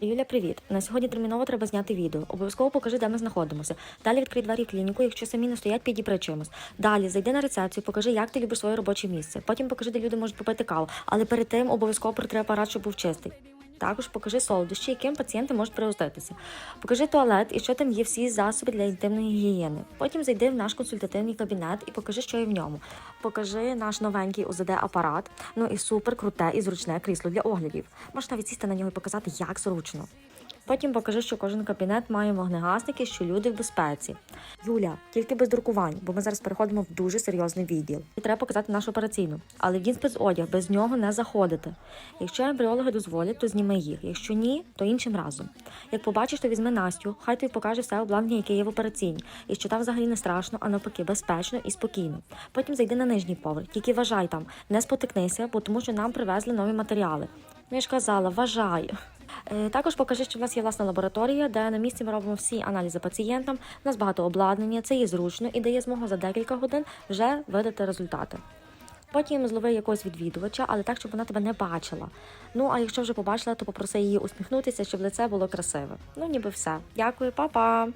Юля, привіт. На сьогодні терміново треба зняти відео. Обов'язково покажи, де ми знаходимося. Далі відкрий двері в клініку, якщо самі не стоять, підіпри. Далі зайди на рецепцію, покажи, як ти любиш своє робоче місце. Потім покажи, де люди можуть попити каву. Але перед тим обов'язково протри апарат, щоб був чистий. Також покажи солодощі, яким пацієнти можуть пригоститися. Покажи туалет і що там є всі засоби для інтимної гігієни. Потім зайди в наш консультативний кабінет і покажи, що є в ньому. Покажи наш новенький ОЗД апарат. Ну і супер круте і зручне крісло для оглядів. Можна відсісти на нього і показати, як зручно. Потім покажи, що кожен кабінет має вогнегасники, що люди в безпеці. Юля, тільки без друкувань, бо ми зараз переходимо в дуже серйозний відділ. І треба показати нашу операційну. Але він спецодяг, без нього не заходити. Якщо ембріологи дозволять, то зніми їх. Якщо ні, то іншим разом. Як побачиш, то візьми Настю, хай тобі покаже все обладнання, яке є в операційній, і що там взагалі не страшно, а навпаки, безпечно і спокійно. Потім зайди на нижній поверх, тільки вважай там, не спотикнися, бо тому що нам привезли нові матеріали. Ну я ж казала, вважай. Е, Також покажи, що в нас є власна лабораторія, де на місці ми робимо всі аналізи пацієнтам. У нас багато обладнання, це є зручно і дає змогу за декілька годин вже видати результати. Потім злови якогось відвідувача, але так, щоб вона тебе не бачила. Ну а якщо вже побачила, то попроси її усміхнутися, щоб лице було красиве. Ну ніби все. Дякую, па-па!